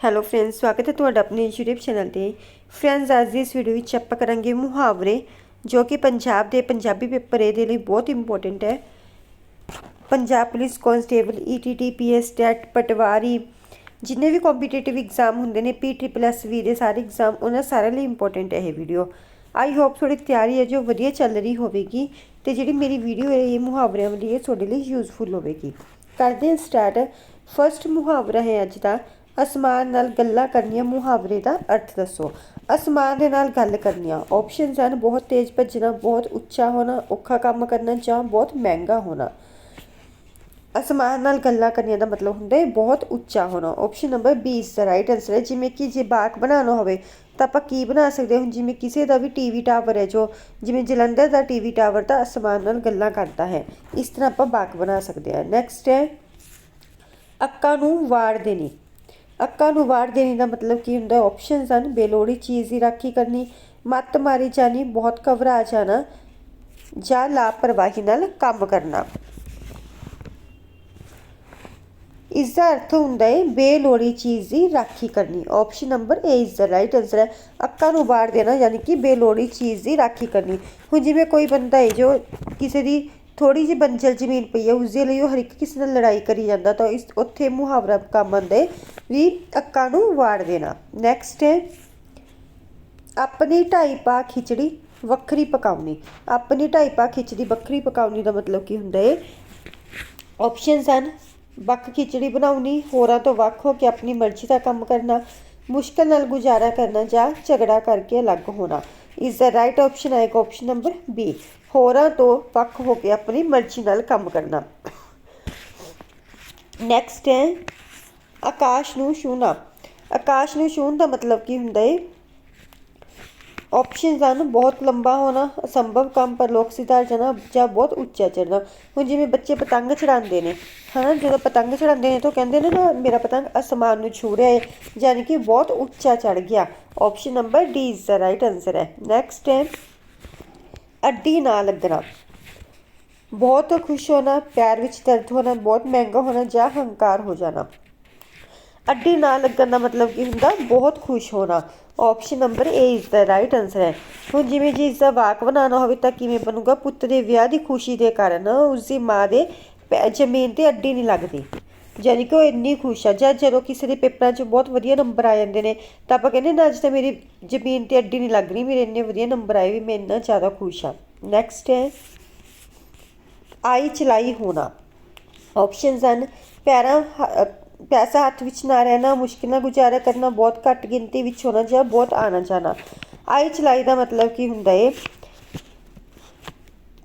Hello friends ਸਵਾਗਤ ਹੈ ਤੁਹਾਡਾ ਆਪਣੇ YouTube ਚੈਨਲ ਤੇ। ਫਰੈਂਡਸ ਅੱਜ ਦੀ ਇਸ ਵੀਡੀਓ ਵਿੱਚ ਆਪਾਂ ਕਰਾਂਗੇ ਮੁਹਾਵਰੇ, ਜੋ ਕਿ ਪੰਜਾਬ ਦੇ ਪੰਜਾਬੀ ਪੇਪਰ ਦੇ ਲਈ ਬਹੁਤ ਇੰਪੋਰਟੈਂਟ ਹੈ। Punjab police constable E ETT PS TET Patwari, ਜਿੰਨੇ ਵੀ ਕੰਪੀਟੀਟਿਵ ਐਗਜ਼ਾਮ ਹੁੰਦੇ ਨੇ ਪੀ ਟ੍ਰਿਪਲ ਐਸ ਵੀ ਦੇ ਸਾਰੇ ਐਗਜ਼ਾਮ ਉਹਨਾਂ ਸਾਰਿਆਂ ਲਈ ਇੰਪੋਰਟੈਂਟ ਹੈ ਇਹ ਵੀਡੀਓ ਆਈ ਹੋਪ ਤੁਹਾਡੀ ਤਿਆਰੀ ਹੈ, ਜੋ ਵਧੀਆ ਚੱਲ ਰਹੀ ਹੋਵੇਗੀ, ਤੇ ਜਿਹੜੀ ਮੇਰੀ ਵੀਡੀਓ ਹੈ, ਇਹ ਮੁਹਾਵਰਿਆਂ ਵਾਲੀ ਇਹ ਤੁਹਾਡੇ ਲਈ ਯੂਜ਼ਫੁਲ ਹੋਵੇਗੀ। ਕਰਦੇ ਹਾਂ ਸਟਾਰਟ ਫਰਸਟ ਮੁਹਾਵਰਾ ਹੈ ਅੱਜ ਦਾ ਅਸਮਾਨ ਨਾਲ ਗੱਲਾਂ ਕਰਨੀਆਂ ਮੁਹਾਵਰੇ ਦਾ ਅਰਥ ਦੱਸੋ। ਅਸਮਾਨ ਦੇ ਨਾਲ ਗੱਲ ਕਰਨੀਆਂ। ਆਪਸ਼ਨਸ ਹਨ ਬਹੁਤ ਤੇਜ਼ ਭੱਜਣਾ, ਬਹੁਤ ਉੱਚਾ ਹੋਣਾ, ਔਖਾ ਕੰਮ ਕਰਨਾ ਜਾਂ ਬਹੁਤ ਮਹਿੰਗਾ ਹੋਣਾ। ਅਸਮਾਨ ਨਾਲ ਗੱਲਾਂ ਕਰਨੀਆਂ ਦਾ ਮਤਲਬ ਹੁੰਦਾ ਹੈ ਬਹੁਤ ਉੱਚਾ ਹੋਣਾ। ਆਪਸ਼ਨ ਨੰਬਰ 20 ਦਾ ਰਾਈਟ ਆਨਸਰ ਹੈ। ਜਿਵੇਂ ਕਿ ਜੇ ਬਾਗ ਬਣਾਉਣਾ ਹੋਵੇ, ਤਾਂ ਆਪਾਂ ਕੀ ਬਣਾ ਸਕਦੇ ਹਾਂ? ਜਿਵੇਂ ਕਿਸੇ ਦਾ ਵੀ ਟੀਵੀ ਟਾਵਰ ਹੈ ਜੋ, ਜਿਵੇਂ ਜਲੰਧਰ ਦਾ ਟੀਵੀ ਟਾਵਰ ਤਾਂ ਅਸਮਾਨ ਨਾਲ ਗੱਲਾਂ ਕਰਦਾ ਹੈ। ਇਸ ਤਰ੍ਹਾਂ ਆਪਾਂ ਬਾਗ ਬਣਾ ਸਕਦੇ ਹਾਂ। ਨੈਕਸਟ ਹੈ ਅੱਕਾਂ ਨੂੰ ਵਾੜ ਦੇਣੀ। ਅੱਕਾਂ ਨੂੰ ਵਾੜ ਦੇਣੀ ਦਾ ਮਤਲਬ ਕੀ ਹੁੰਦਾ ਆਪਸ਼ਨਸ ਹਨ, ਬੇਲੋੜੀ ਚੀਜ਼ ਦੀ ਰਾਖੀ ਕਰਨੀ, ਮੱਤ ਮਾਰੀ ਜਾਣੀ, ਬਹੁਤ ਘਬਰਾ ਜਾਣਾ, ਜਾਂ ਲਾਪਰਵਾਹੀ ਨਾਲ ਕੰਮ ਕਰਨਾ। ਇਸ ਦਾ ਅਰਥ ਹੁੰਦਾ ਹੈ, ਬੇਲੋੜੀ ਚੀਜ਼ ਦੀ ਰਾਖੀ ਕਰਨੀ। Option number A is the right answer ਹੈ। ਅੱਕਾਂ ਨੂੰ ਬਾੜ ਦੇਣਾ, ਯਾਨੀ ਕਿ ਬੇਲੋੜੀ ਚੀਜ਼ ਦੀ ਰਾਖੀ ਕਰਨੀ। ਹੁਣ ਜਿਵੇਂ ਕੋਈ ਬੰਦਾ ਹੈ ਜੋ ਕਿਸੇ ਦੀ ਥੋੜੀ ਜਿਹੀ ਬੰਜਲ ਜ਼ਮੀਨ ਪਈ ਹੈ ਉਸ ਦੇ ਲਈ ਉਹ ਹਰ ਇੱਕ ਕਿਸੇ ਨਾਲ ਲੜਾਈ ਕਰੀ ਜਾਂਦਾ ਤਾਂ ਇਸ, ਉੱਥੇ ਮੁਹਾਵਰਾ ਕੰਮ ਆਉਂਦਾ ਵੀ ਅੱਕਾਂ ਨੂੰ ਵਾੜ ਦੇਣਾ। ਨੈਕਸਟ ਹੈ, ਆਪਣੀ ਢਾਈ ਪਾ ਖਿਚੜੀ, ਵੱਖਰੀ ਪਕਾਉਣੀ। ਆਪਣੀ ਢਾਈ ਪਾ ਖਿਚੜੀ, ਵੱਖਰੀ ਪਕਾਉਣੀ ਦਾ ਮਤਲਬ ਕੀ ਹੁੰਦਾ ਹੈ? ਆਪਸ਼ਨਸ ਹਨ, ਵੱਖ ਖਿਚੜੀ ਬਣਾਉਣੀ, ਹੋਰਾਂ ਤੋਂ ਵੱਖ ਹੋ ਕੇ ਆਪਣੀ ਮਰਜ਼ੀ ਦਾ ਕੰਮ ਕਰਨਾ, ਮੁਸ਼ਕਲ ਨਾਲ ਗੁਜ਼ਾਰਾ ਕਰਨਾ ਜਾਂ ਝਗੜਾ ਕਰਕੇ ਅਲੱਗ ਹੋਣਾ। ਇਸ ਦਾ ਰਾਈਟ ਆਪਸ਼ਨ ਆਏਗਾ ਆਪਸ਼ਨ ਨੰਬਰ ਬੀ ਹੋਰਾਂ ਤੋਂ ਵੱਖ ਹੋ ਕੇ ਆਪਣੀ ਮਰਜ਼ੀ ਨਾਲ ਕੰਮ ਕਰਨਾ। ਨੈਕਸਟ ਹੈ, ਆਕਾਸ਼ ਨੂੰ ਛੂਹਣਾ। ਆਕਾਸ਼ ਨੂੰ ਛੂਹਣ ਦਾ ਮਤਲਬ ਕੀ ਹੁੰਦਾ ਹੈ ਆਪਸ਼ਨਸ ਹਨ, ਬਹੁਤ ਲੰਬਾ ਹੋਣਾ, ਅਸੰਭਵ ਕੰਮ, ਪਰ ਲੋਕ ਸਿਧਾਰ ਜਾਣਾ ਜਾਂ ਬਹੁਤ ਉੱਚਾ ਚੜਨਾ ਹੁਣ ਜਿਵੇਂ ਬੱਚੇ ਪਤੰਗ ਚੜਾਉਂਦੇ ਨੇ, ਹਨਾ? ਜਦੋਂ ਪਤੰਗ ਚੜਾਉਂਦੇ ਨੇ ਤਾਂ ਕਹਿੰਦੇ ਨੇ ਨਾ, ਮੇਰਾ ਪਤੰਗ ਅਸਮਾਨ ਨੂੰ ਛੂ ਰਿਹਾ ਹੈ ਯਾਨੀ ਕਿ ਬਹੁਤ ਉੱਚਾ ਚੜ ਗਿਆ। Option number D is the right answer ਹੈ। ਨੈਕਸਟ ਹੈ ਅੱਡੀ ਨਾ ਲੱਗਣਾ। ਬਹੁਤ ਖੁਸ਼ ਹੋਣਾ ਪਿਆਰ ਵਿੱਚ ਦਰਦ ਹੋਣਾ, ਬਹੁਤ ਮਹਿੰਗਾ ਹੋਣਾ ਜਾਂ ਹੰਕਾਰ ਹੋ ਜਾਣਾ। ਅੱਡੀ ਨਾ ਲੱਗਣ ਦਾ ਮਤਲਬ ਕੀ ਹੁੰਦਾ? ਬਹੁਤ ਖੁਸ਼ ਹੋਣਾ। Option number A is the right answer ਹੈ। ਹੁਣ ਜਿਵੇਂ ਜੀ ਇਸ ਦਾ ਵਾਕ ਬਣਾਉਣਾ ਹੋਵੇ ਤਾਂ ਕਿਵੇਂ ਬਣੂਗਾ? ਪੁੱਤ ਦੇ ਵਿਆਹ ਦੀ ਖੁਸ਼ੀ ਦੇ ਕਾਰਨ ਉਸ ਦੀ ਮਾਂ ਦੇ ਪੈ- ਜ਼ਮੀਨ ਤੇ ਅੱਡੀ ਨਹੀਂ ਲੱਗਦੀ। ਯਾਨੀ ਕਿ ਉਹ ਇੰਨੀ ਖੁਸ਼ ਆ। ਜਾਂ ਜਦੋਂ ਕਿਸੇ ਦੇ ਪੇਪਰਾਂ 'ਚ ਬਹੁਤ ਵਧੀਆ ਨੰਬਰ ਆ ਜਾਂਦੇ ਨੇ, ਤਾਂ ਆਪਾਂ ਕਹਿੰਦੇ ਨਾ ਅੱਜ ਤਾਂ ਮੇਰੀ ਜ਼ਮੀਨ ਤੇ ਅੱਡੀ ਨਹੀਂ ਲੱਗ ਰਹੀ, ਮੇਰੇ ਇੰਨੇ ਵਧੀਆ ਨੰਬਰ ਆਏ ਵੀ ਮੈਂ ਇੰਨਾ ਜ਼ਿਆਦਾ ਖੁਸ਼ ਆ। ਨੈਕਸਟ ਹੈ, ਆਈ ਚਲਾਈ ਹੋਣਾ। ਆਪਸ਼ਨਸ ਹਨ, ਪੈਰਾਂ ਹ- ਪੈਸਾ ਹੱਥ ਵਿੱਚ ਨਾ ਰਹਿਣਾ, ਮੁਸ਼ਕਿਲਾਂ ਗੁਜ਼ਾਰਾ ਕਰਨਾ, ਬਹੁਤ ਘੱਟ ਗਿਣਤੀ ਵਿੱਚ ਹੋਣਾ ਜਾਂ ਬਹੁਤ ਆਣਾ ਜਾਣਾ ਆਈ ਚਲਾਈ ਦਾ ਮਤਲਬ ਕੀ ਹੁੰਦਾ ਏ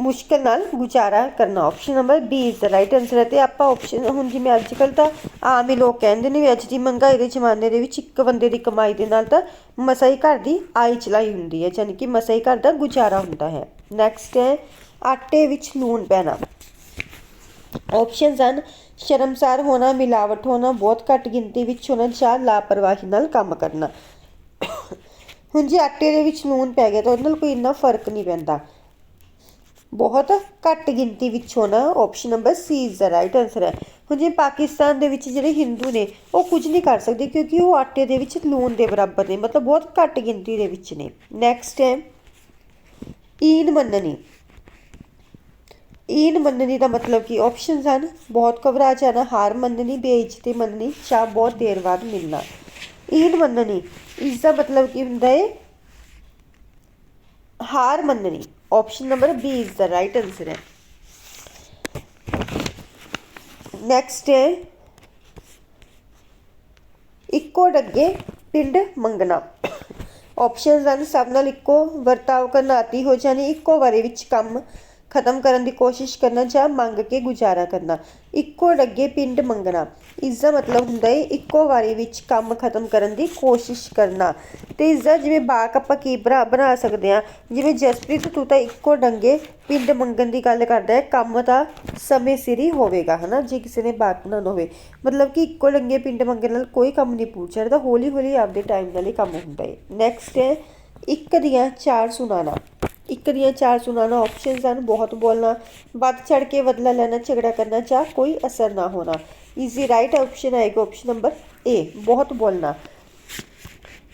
ਮੁਸ਼ਕਿਲ ਨਾਲ ਗੁਜ਼ਾਰਾ ਕਰਨਾ। Option number B is the right answer ਹੈ। ਤੇ ਆਪਾਂ ਆਪਸ਼ਨ ਹੁਣ ਜਿਵੇਂ ਅੱਜ ਕੱਲ ਤਾਂ ਆਮ ਹੀ ਲੋਕ ਕਹਿੰਦੇ ਨੇ ਵੀ ਅੱਜ ਦੀ ਮਹਿੰਗਾਈ ਦੇ ਜ਼ਮਾਨੇ ਦੇ ਵਿੱਚ ਇੱਕ ਬੰਦੇ ਦੀ ਕਮਾਈ ਦੇ ਨਾਲ ਤਾਂ ਮਸਾਂ ਹੀ ਘਰ ਦੀ ਆਈ ਚਲਾਈ ਹੁੰਦੀ ਹੈ ਯਾਨੀ ਕਿ ਮਸਾਂ ਹੀ ਘਰ ਦਾ ਗੁਜ਼ਾਰਾ ਹੁੰਦਾ ਹੈ। ਨੈਕਸਟ ਹੈ, ਆਟੇ ਵਿੱਚ ਲੂਣ ਪੈਣਾ। ਆਪਸ਼ਨਸ ਹਨ, ਸ਼ਰਮਸਾਰ ਹੋਣਾ, ਮਿਲਾਵਟ ਹੋਣਾ, ਬਹੁਤ ਘੱਟ ਗਿਣਤੀ ਵਿੱਚ ਹੋਣਾ, ਜਾਂ ਲਾਪਰਵਾਹੀ ਨਾਲ ਕੰਮ ਕਰਨਾ। ਹੁਣ ਜੇ ਆਟੇ ਦੇ ਵਿੱਚ ਲੂਣ ਪੈ ਗਿਆ ਤਾਂ ਉਹਦੇ ਨਾਲ ਕੋਈ ਇੰਨਾ ਫ਼ਰਕ ਨਹੀਂ ਪੈਂਦਾ। ਬਹੁਤ ਘੱਟ ਗਿਣਤੀ ਵਿੱਚ ਹੋਣਾ option number C is the right answer ਹੈ। ਹੁਣ ਜੇ ਪਾਕਿਸਤਾਨ ਦੇ ਵਿੱਚ ਜਿਹੜੇ ਹਿੰਦੂ ਨੇ, ਉਹ ਕੁਝ ਨਹੀਂ ਕਰ ਸਕਦੇ ਕਿਉਂਕਿ ਉਹ ਆਟੇ ਦੇ ਵਿੱਚ ਲੂਣ ਦੇ ਬਰਾਬਰ ਨੇ, ਮਤਲਬ ਬਹੁਤ ਘੱਟ ਗਿਣਤੀ ਦੇ ਵਿੱਚ ਨੇ। ਨੈਕਸਟ ਹੈ, ਈਨ ਮੰਨਣੀ। ਈਨ ਮੰਨਣੀ ਦਾ ਮਤਲਬ ਕਿ ਆਪਸ਼ਨਸ ਹਨ, ਬਹੁਤ ਘਬਰਾ ਜਾਣਾ ਹਾਰ ਮੰਨਣੀ, ਬੇਇੱਜ਼ਤੀ ਮੰਨਣੀ ਚਾਹ ਬਹੁਤ ਦੇਰ ਬਾਅਦ ਮਿਲਣਾ। ਈਨ ਮੰਨਣੀ ਇਸ ਦਾ ਮਤਲਬ ਕੀ ਹੁੰਦਾ ਹੈ, ਹਾਰ ਮੰਨਣੀ। Option number B is the right answer ਹੈ ਹੈ ਇੱਕੋ ਡੱਗੇ ਪਿੰਡ ਮੰਗਣਾ ਆਪਸ਼ਨਸ ਹਨ, ਸਭ ਨਾਲ ਇੱਕੋ ਵਰਤਾਓ ਕਰਨਾ ਆਤੀ ਹੋ ਜਾਣੀ ਇੱਕੋ ਵਾਰੀ ਵਿੱਚ ਕੰਮ ਖਤਮ ਕਰਨ ਦੀ ਕੋਸ਼ਿਸ਼ ਕਰਨਾ ਜਾਂ ਮੰਗ ਕੇ ਗੁਜ਼ਾਰਾ ਕਰਨਾ। ਇੱਕੋ ਡੱਗੇ ਪਿੰਡ ਮੰਗਣਾ। ਇਸ ਦਾ ਮਤਲਬ ਹੁੰਦਾ ਹੈ ਇੱਕੋ ਵਾਰੀ ਵਿੱਚ ਕੰਮ ਖਤਮ ਕਰਨ ਦੀ ਕੋਸ਼ਿਸ਼ ਕਰਨਾ। ਤੇ ਇਸ ਦਾ ਜਿਵੇਂ ਬਾਕ ਆਪਾਂ ਕੀ ਬਣਾ ਬਣਾ ਸਕਦੇ ਹਾਂ। ਜਿਵੇਂ ਜਸਪ੍ਰੀਤ, ਤੂੰ ਤਾਂ ਇੱਕੋ ਡੰਗੇ ਪਿੰਡ ਮੰਗਣ ਦੀ ਗੱਲ ਕਰਦਾ ਹੈ। ਕੰਮ ਤਾਂ ਸਮੇਂ ਸਿਰ ਹੀ ਹੋਵੇਗਾ, ਹਨਾ? ਜੇ ਕਿਸੇ ਨੇ ਬਾਕ ਬਣਾਉਣਾ ਹੋਵੇ। ਮਤਲਬ ਕਿ ਇੱਕੋ ਡੰਗੇ ਪਿੰਡ ਮੰਗਣ ਨਾਲ ਕੋਈ ਕੰਮ ਨਹੀਂ ਪੂਰ ਚੜਦਾ ਹੌਲੀ ਹੌਲੀ ਆਪਦੇ ਟਾਈਮ ਨਾਲ ਹੀ ਕੰਮ ਹੁੰਦਾ ਹੈ। ਨੈਕਸਟ ਹੈ, ਇੱਕ ਦੀਆਂ ਚਾਰ ਸੁਣਾਣਾ। ਇੱਕ ਦੀਆਂ ਚਾਰ ਸੁਣਾਣਾ ਆਪਸ਼ਨਸ ਹਨ, ਬਹੁਤ ਬੋਲਣਾ, ਵੱਧ ਚੜ ਕੇ ਬਦਲਾ ਲੈਣਾ, ਝਗੜਾ ਕਰਨਾ ਜਾਂ ਕੋਈ ਅਸਰ ਨਾ ਹੋਣਾ। ਇਜ਼ੀ ਰਾਈਟ ਆਪਸ਼ਨ ਆਏਗਾ ਆਪਸ਼ਨ ਨੰਬਰ ਏ ਬਹੁਤ ਬੋਲਣਾ।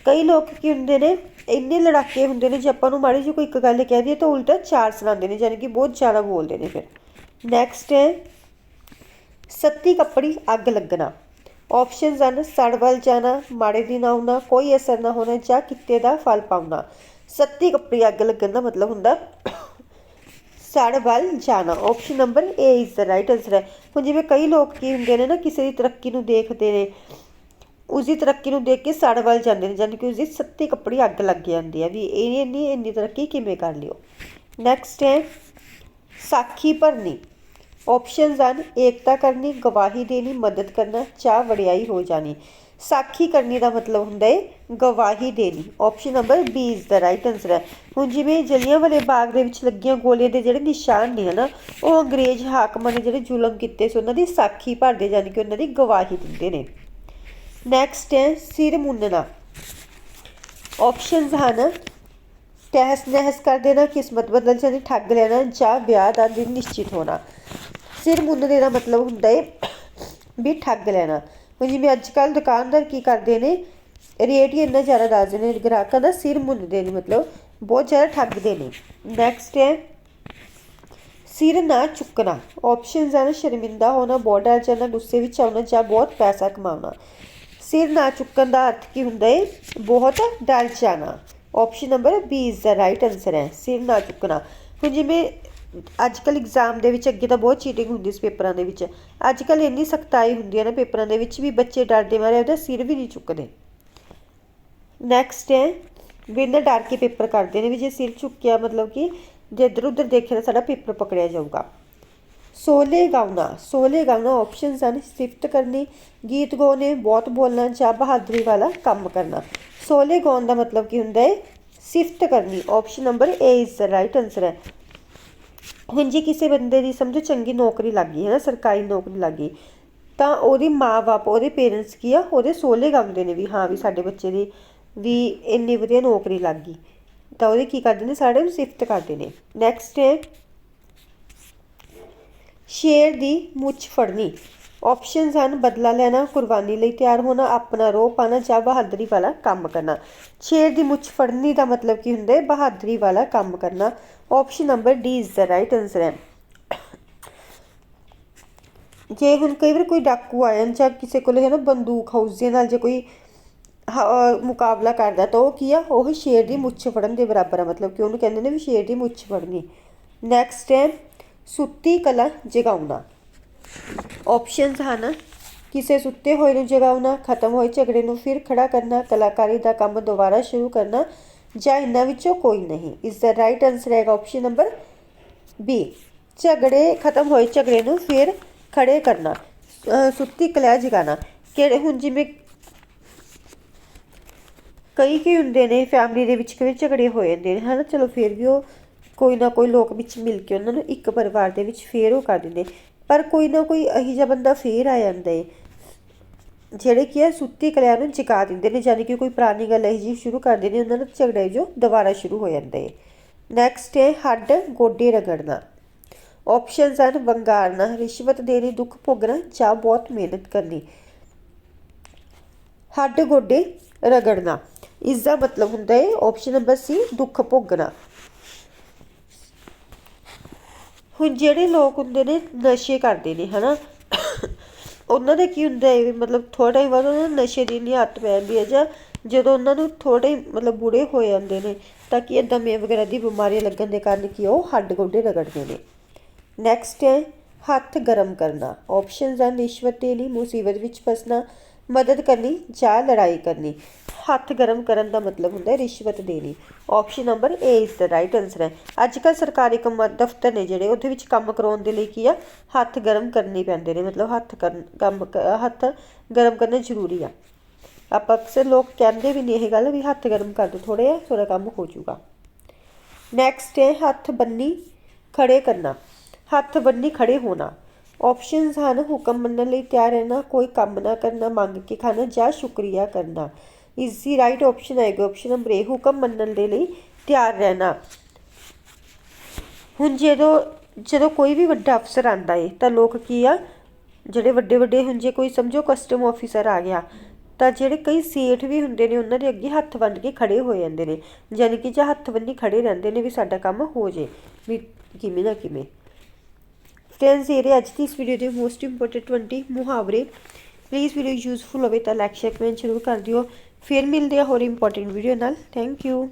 ਕਈ ਲੋਕ ਕੀ ਹੁੰਦੇ ਨੇ, ਇੰਨੇ ਲੜਾਕੇ ਹੁੰਦੇ ਨੇ ਜੇ ਆਪਾਂ ਨੂੰ ਮਾੜੀ ਜਿਹੀ ਕੋਈ ਇੱਕ ਗੱਲ ਕਹਿ ਦਈਏ ਤਾਂ ਉਲਟਾ ਚਾਰ ਸੁਣਾਉਂਦੇ ਨੇ ਯਾਨੀ ਕਿ ਬਹੁਤ ਜ਼ਿਆਦਾ ਬੋਲਦੇ ਨੇ ਫਿਰ। ਨੈਕਸਟ ਹੈ, ਸੱਤੀ ਕੱਪੜੀ, ਅੱਗ ਲੱਗਣਾ। ਆਪਸ਼ਨਸ ਹਨ, ਸੜ ਵੱਲ ਜਾਣਾ, ਮਾੜੇ ਦਿਨ ਆਉਣਾ, ਕੋਈ ਅਸਰ ਨਾ ਹੋਣਾ ਜਾਂ ਕਿੱਤੇ ਦਾ ਫਲ ਪਾਉਣਾ। ਸੱਤੀ ਕੱਪੜੀ ਅੱਗ ਲੱਗਣ ਦਾ ਮਤਲਬ ਹੁੰਦਾ। ਸੜ ਵੱਲ ਜਾਣਾ। Option number A is the right answer ਹੈ। ਹੁਣ ਜਿਵੇਂ ਕਈ ਲੋਕ ਕੀ ਹੁੰਦੇ ਨੇ ਨਾ, ਕਿਸੇ ਦੀ ਤਰੱਕੀ ਨੂੰ ਦੇਖਦੇ ਨੇ, ਉਸਦੀ ਤਰੱਕੀ ਨੂੰ ਦੇਖ ਕੇ ਸੜ ਵੱਲ ਜਾਂਦੇ ਨੇ ਜਾਨੀ ਕਿ ਉਸਦੀ ਸੱਤੀ ਕੱਪੜੀ ਅੱਗ ਲੱਗ ਜਾਂਦੀ ਹੈ ਵੀ ਇਹ ਇੰਨੀ ਇੰਨੀ ਤਰੱਕੀ ਕਿਵੇਂ ਕਰ ਲਿਓ। ਨੈਕਸਟ ਹੈ, ਸਾਖੀ ਭਰਨੀ। ਆਪਸ਼ਨਸ ਹਨ, ਏਕਤਾ ਕਰਨੀ, ਗਵਾਹੀ ਦੇਣੀ, ਮਦਦ ਕਰਨਾ, ਚਾਹ ਵਡਿਆਈ ਹੋ ਜਾਣੀ। ਸਾਖੀ ਕਰਨੀ ਦਾ ਮਤਲਬ ਹੁੰਦਾ ਹੈ ਗਵਾਹੀ ਦੇਣੀ। Option number B is the right answer ਹੈ। ਹੁਣ ਜਿਵੇਂ ਜਲਿਆਂਵਾਲੇ ਬਾਗ ਦੇ ਵਿੱਚ ਲੱਗੀਆਂ ਗੋਲੀਆਂ ਦੇ ਜਿਹੜੇ ਨਿਸ਼ਾਨ ਨੇ ਹਨਾ, ਉਹ ਅੰਗਰੇਜ਼ ਹਾਕਮਾਂ ਨੇ ਜਿਹੜੇ ਜ਼ੁਲਮ ਕੀਤੇ ਸੀ, ਉਹਨਾਂ ਦੀ ਸਾਖੀ ਭਰਦੇ ਜਾਨੀ ਕਿ ਉਹਨਾਂ ਦੀ ਗਵਾਹੀ ਦਿੰਦੇ ਨੇ। ਨੈਕਸਟ ਹੈ ਸਿਰ ਮੁੰਨਣਾ। ਆਪਸ਼ਨਸ ਹਨ, ਤਹਿਸ ਨਹਿਸ ਕਰ ਦੇਣਾ, ਕਿਸਮਤ ਬਦਲ ਜਾਣੀ, ਠੱਗ ਲੈਣਾ ਜਾਂ ਵਿਆਹ ਦਾ ਦਿਨ ਨਿਸ਼ਚਿਤ ਹੋਣਾ। ਸਿਰ ਮੁੰਨਣੇ ਦਾ ਮਤਲਬ ਹੁੰਦਾ ਹੈ ਵੀ ਠੱਗ ਲੈਣਾ। ਹੁਣ ਜਿਵੇਂ ਅੱਜ ਕੱਲ ਦੁਕਾਨਦਾਰ ਕੀ ਕਰਦੇ ਨੇ, ਰੇਟ ਹੀ ਇੰਨਾ ਜ਼ਿਆਦਾ ਦੱਸਦੇ ਨੇ, ਗ੍ਰਾਹਕਾਂ ਦਾ ਸਿਰ ਮੁੰਨਦੇ ਨੇ ਮਤਲਬ, ਬਹੁਤ ਜ਼ਿਆਦਾ ਠੱਗਦੇ ਨੇ। ਨੈਕਸਟ ਹੈ, ਸਿਰ ਨਾ ਚੁੱਕਣਾ। ਆਪਸ਼ਨਸ ਹਨ, ਸ਼ਰਮਿੰਦਾ ਹੋਣਾ, ਬਹੁਤ ਡਰ ਜਾਣਾ ਗੁੱਸੇ ਵਿੱਚ ਆਉਣਾ ਜਾਂ ਬਹੁਤ ਪੈਸਾ ਕਮਾਉਣਾ। ਸਿਰ ਨਾ ਚੁੱਕਣ ਦਾ ਅਰਥ ਕੀ ਹੁੰਦਾ ਹੈ ਬਹੁਤ ਡਰ ਜਾਣਾ। Option number B is the right answer ਹੈ, ਸਿਰ ਨਾ ਚੁੱਕਣਾ। ਹੁਣ ਜਿਵੇਂ ਅੱਜ ਕੱਲ ਐਗਜ਼ਾਮ ਦੇ ਵਿੱਚ ਅੱਗੇ ਤਾਂ ਬਹੁਤ ਚੀਟਿੰਗ ਹੁੰਦੀ ਸੀ ਪੇਪਰਾਂ ਦੇ ਵਿੱਚ। ਅੱਜ ਕੱਲ ਇੰਨੀ ਸਖਤਾਈ ਹੁੰਦੀ ਹੈ ਨਾ ਪੇਪਰਾਂ ਦੇ ਵਿੱਚ ਵੀ ਬੱਚੇ ਡਰਦੇ ਮਾਰੇ ਉਹਦਾ ਸਿਰ ਵੀ ਨਹੀਂ ਚੁੱਕਦੇ। ਨੈਕਸਟ ਹੈ ਬਿਨਾਂ ਡਰ ਕੇ ਪੇਪਰ ਕਰਦੇ ਨੇ ਵੀ ਜੇ ਸਿਰ ਚੁੱਕਿਆ ਮਤਲਬ ਕਿ ਜੇ ਇੱਧਰ ਉੱਧਰ ਦੇਖਿਆ ਤਾਂ ਸਾਡਾ ਪੇਪਰ ਪਕੜਿਆ ਜਾਊਗਾ। ਸੋਲੇ ਗਾਉਣਾ ਸੋਲੇ ਗਾਉਣਾ ਆਪਸ਼ਨਸ ਹਨ, ਸਿਫਤ ਕਰਨੀ, ਗੀਤ ਗਾਉਣੇ, ਬਹੁਤ ਬੋਲਣਾ, ਜਾਂ ਬਹਾਦਰੀ ਵਾਲਾ ਕੰਮ ਕਰਨਾ। ਸੋਲੇ ਗਾਉਣ ਦਾ ਮਤਲਬ ਕੀ ਹੁੰਦਾ ਹੈ? ਸਿਫਤ ਕਰਨੀ। Option number A is the right answer ਹੈ। ਹੁਣ ਜੇ ਕਿਸੇ ਬੰਦੇ ਦੀ ਸਮਝੋ ਚੰਗੀ ਨੌਕਰੀ ਲੱਗ ਗਈ ਹੈ ਨਾ ਸਰਕਾਰੀ ਨੌਕਰੀ ਲੱਗ ਗਈ, ਤਾਂ ਉਹਦੀ ਮਾਂ-ਬਾਪ, ਉਹਦੇ ਪੇਰੈਂਟਸ ਕੀ ਆ, ਉਹਦੇ ਸੋਲੇ ਗਾਉਂਦੇ ਨੇ ਵੀ, ਹਾਂ ਵੀ ਸਾਡੇ ਬੱਚੇ ਦੀ ਵੀ ਇੰਨੀ ਵਧੀਆ ਨੌਕਰੀ ਲੱਗ ਗਈ। ਤਾਂ ਉਹਦੇ ਕੀ ਕਰਦੇ ਨੇ ਸਾਡੇ ਸਿਫਤ ਕਰਦੇ ਨੇ। ਨੈਕਸਟ ਹੈ, ਸ਼ੇਰ ਦੀ ਮੁੱਛ ਫੜਨੀ। ਆਪਸ਼ਨਸ ਹਨ, ਬਦਲਾ ਲੈਣਾ, ਕੁਰਬਾਨੀ ਲਈ ਤਿਆਰ ਹੋਣਾ, ਆਪਣਾ ਰੋਹ ਪਾਣਾ ਜਾਂ ਬਹਾਦਰੀ ਵਾਲਾ ਕੰਮ ਕਰਨਾ। ਸ਼ੇਰ ਦੀ ਮੁੱਛ ਫੜਨੀ ਦਾ ਮਤਲਬ ਕੀ ਹੁੰਦਾ ਹੈ? ਬਹਾਦਰੀ ਵਾਲਾ ਕੰਮ ਕਰਨਾ। Option number D is the right answer ਹੈ। ਜੇ ਹੁਣ ਕਈ ਵਾਰ ਕੋਈ ਡਾਕੂ ਆ ਜਾਣ ਜਾਂ ਕਿਸੇ ਕੋਲ ਹੈ ਨਾ ਬੰਦੂਕ ਹਾਊਸ ਦੇ ਨਾਲ ਜੇ ਕੋਈ ਮੁਕਾਬਲਾ ਕਰਦਾ ਤਾਂ ਉਹ ਕੀ ਆ? ਉਹ ਸ਼ੇਰ ਦੀ ਮੁੱਛ ਫੜਨ ਦੇ ਬਰਾਬਰ ਆ। ਮਤਲਬ ਕਿ ਉਹਨੂੰ ਕਹਿੰਦੇ ਨੇ ਵੀ ਸ਼ੇਰ ਦੀ ਮੁੱਛ ਫੜਨੀ। ਨੈਕਸਟ ਹੈ, ਸੁੱਤੀ ਕਲਾ ਜਗਾਉਣਾ। ਆਪਸ਼ਨਸ ਹਨ। ਕਿਸੇ ਸੁੱਤੇ ਹੋਏ ਨੂੰ ਜਗਾਉਣਾ, ਖਤਮ ਹੋਏ ਝਗੜੇ ਨੂੰ ਫਿਰ ਖੜਾ ਕਰਨਾ, ਕਲਾਕਾਰੀ ਦਾ ਕੰਮ ਦੁਬਾਰਾ ਸ਼ੁਰੂ ਕਰਨਾ ਜਾਂ ਇਹਨਾਂ ਵਿੱਚੋਂ ਕੋਈ ਨਹੀਂ। ਇਸ ਦਾ ਰਾਈਟ ਆਨਸਰ ਹੈਗਾ ਆਪਸ਼ਨ ਨੰਬਰ ਬੀ ਝਗੜੇ, ਖਤਮ ਹੋਏ ਝਗੜੇ ਨੂੰ ਫਿਰ ਖੜੇ ਕਰਨਾ ਸੁੱਤੀ ਕਲਾ ਜਗਾਣਾ ਕਿਹੜੇ ਹੁਣ ਜਿਵੇਂ ਕਈ ਕੀ ਹੁੰਦੇ ਨੇ ਫੈਮਿਲੀ ਦੇ ਵਿੱਚ ਕਈ ਝਗੜੇ ਹੋ ਜਾਂਦੇ ਨੇ, ਹਨਾ? ਚਲੋ ਫਿਰ ਵੀ ਉਹ ਕੋਈ ਨਾ ਕੋਈ ਲੋਕ ਵਿੱਚ ਮਿਲ ਕੇ ਉਹਨਾਂ ਨੂੰ ਇੱਕ ਪਰਿਵਾਰ ਦੇ ਵਿੱਚ ਫੇਰ ਉਹ ਕਰ ਦਿੰਦੇ। ਪਰ ਕੋਈ ਨਾ ਕੋਈ ਇਹੋ ਜਿਹਾ ਬੰਦਾ ਫੇਰ ਆ ਜਾਂਦਾ ਏ। ਜਿਹੜੇ ਕੀ ਆ, ਸੁੱਤੀ ਕਲਿਆਂ ਨੂੰ ਜਗਾ ਦਿੰਦੇ ਨੇ ਯਾਨੀ ਕਿ ਕੋਈ ਪੁਰਾਣੀ ਗੱਲ ਇਹੋ ਜਿਹੀ ਸ਼ੁਰੂ ਕਰਦੇ ਨੇ, ਉਹਨਾਂ ਦਾ ਝਗੜਾ ਜੋ ਦੁਬਾਰਾ ਸ਼ੁਰੂ ਹੋ ਜਾਂਦਾ ਏ। ਨੈਕਸਟ ਹੈ ਹੱਡ ਗੋਡੇ ਰਗੜਨਾ। ਆਪਸ਼ਨਸ ਹਨ ਵੰਗਾਰਨਾ, ਰਿਸ਼ਵਤ ਦੇਣੀ, ਦੁੱਖ ਭੋਗਣਾ ਜਾਂ ਬਹੁਤ ਮਿਹਨਤ ਕਰਨੀ। ਹੱਡ ਗੋਡੇ ਰਗੜਨਾ। ਇਸ ਦਾ ਮਤਲਬ ਹੁੰਦਾ ਹੈ ਆਪਸ਼ਨ ਨੰਬਰ ਸੀ ਦੁੱਖ ਭੋਗਣਾ। ਹੁਣ ਜਿਹੜੇ ਲੋਕ ਹੁੰਦੇ ਨੇ, ਨਸ਼ੇ ਕਰਦੇ ਨੇ, ਹਨਾ? ਉਹਨਾਂ ਦਾ ਕੀ ਹੁੰਦਾ ਹੈ ਮਤਲਬ ਥੋੜਾ ਹੀ ਬਾਅਦ ਉਹਨਾਂ ਨੂੰ ਨਸ਼ੇ ਦੀ ਨਹੀਂ ਹੱਥ ਪੈ ਜਾਂਦੀ ਹੈ ਜਾਂ ਜਦੋਂ ਉਹਨਾਂ ਨੂੰ ਥੋੜੇ ਮਤਲਬ ਬੁੜੇ ਹੋ ਜਾਂਦੇ ਨੇ, ਤਾਂ ਕਿ ਦਮੇ ਵਗੈਰਾ ਦੀ ਬਿਮਾਰੀ ਲੱਗਣ ਦੇ ਕਾਰਨ ਕੀ ਉਹ ਹੱਡ ਗੋਡੇ ਰਗੜਦੇ ਨੇ। ਨੈਕਸਟ ਹੈ, ਹੱਥ ਗਰਮ ਕਰਨਾ। ਆਪਸ਼ਨਸ ਹਨ ਰਿਸ਼ਵਤ ਦੇਣੀ ਮੁਸੀਬਤ ਵਿੱਚ ਫਸਣਾ, ਮਦਦ ਕਰਨੀ ਜਾਂ ਲੜਾਈ ਕਰਨੀ। ਹੱਥ ਗਰਮ ਕਰਨ ਦਾ ਮਤਲਬ ਹੁੰਦਾ ਹੈ ਰਿਸ਼ਵਤ ਦੇਣੀ। Option number A is the right answer ਹੈ। ਅੱਜ ਕੱਲ ਸਰਕਾਰੀ ਕੰਮ ਦਫ਼ਤਰ ਨੇ ਜਿਹੜੇ, ਉਹਦੇ ਵਿੱਚ ਕੰਮ ਕਰਾਉਣ ਦੇ ਲਈ ਕੀ ਆ? ਹੱਥ ਗਰਮ ਕਰਨੇ ਪੈਂਦੇ ਨੇ, ਮਤਲਬ ਹੱਥ ਕਰਨ, ਕੰਮ ਹੱਥ ਗਰਮ ਕਰਨੇ ਜ਼ਰੂਰੀ ਆ। ਆਪਾਂ ਅਕਸਰ ਲੋਕ ਕਹਿੰਦੇ ਵੀ ਨਹੀਂ ਇਹ ਗੱਲ ਵੀ ਹੱਥ ਗਰਮ ਕਰ ਦੋ ਥੋੜੇ ਜਿਹਾ ਥੋੜਾ ਕੰਮ ਹੋ ਜਾਊਗਾ। ਨੈਕਸਟ ਹੈ, ਹੱਥ ਬੰਨੀ ਖੜੇ ਕਰਨਾ। ਹੱਥ ਬੰਨੀ ਖੜੇ ਹੋਣਾ। ਆਪਸ਼ਨਸ ਹਨ, ਹੁਕਮ ਮੰਨਣ ਲਈ ਤਿਆਰ ਰਹਿਣਾ, ਕੋਈ ਕੰਮ ਨਾ ਕਰਨਾ, ਮੰਗ ਕੇ ਖਾਣਾ ਜਾਂ ਸ਼ੁਕਰੀਆ ਕਰਨਾ। ਇਸ ਦੀ ਰਾਈਟ ਆਪਸ਼ਨ ਆਏਗਾ ਆਪਸ਼ਨ ਨੰਬਰ ਏ ਹੁਕਮ ਮੰਨਣ ਦੇ ਲਈ ਤਿਆਰ ਰਹਿਣਾ। ਹੁਣ ਜਦੋਂ ਜਦੋਂ ਕੋਈ ਵੀ ਵੱਡਾ ਅਫਸਰ ਆਂਦਾ ਏ, ਤਾਂ ਲੋਕ ਕੀ ਆ, ਜਿਹੜੇ ਵੱਡੇ ਵੱਡੇ ਹੁਣ ਜੇ ਕੋਈ ਸਮਝੋ ਕਸਟਮ ਆਫੀਸਰ ਆ ਗਿਆ, ਤਾਂ ਜਿਹੜੇ ਕਈ ਸੇਠ ਵੀ ਹੁੰਦੇ ਨੇ, ਉਹਨਾਂ ਦੇ ਅੱਗੇ ਹੱਥ ਵੰਡ ਕੇ ਖੜੇ ਹੋ ਜਾਂਦੇ ਨੇ। ਯਾਨੀ ਕਿ ਜਾਂ ਹੱਥ ਬੰਨੀ ਖੜੇ ਰਹਿੰਦੇ ਨੇ ਵੀ ਸਾਡਾ ਕੰਮ ਹੋ ਜੇ, ਵੀ ਕਿਵੇਂ ਨਾ ਕਿਵੇਂ। ਫਰੈਂਡਸ ਇਹ ਰਹੇ ਅੱਜ ਦੀ ਇਸ ਵੀਡੀਓ ਦੇ ਮੋਸਟ ਇੰਪੋਰਟੈਂਟ 20 ਮੁਹਾਵਰੇ। ਪਲੀਜ਼ ਵੀਡੀਓ ਯੂਜ਼ਫੁਲ ਹੋਵੇ ਤਾਂ ਲਾਈਕ ਸ਼ੇਅਰ ਕਮੈਂਟ ਜ਼ਰੂਰ ਕਰ ਦਿਓ। ਫਿਰ ਮਿਲਦੇ ਆ ਹੋਰ ਇੰਪੋਰਟੈਂਟ ਵੀਡੀਓ ਨਾਲ। Thank you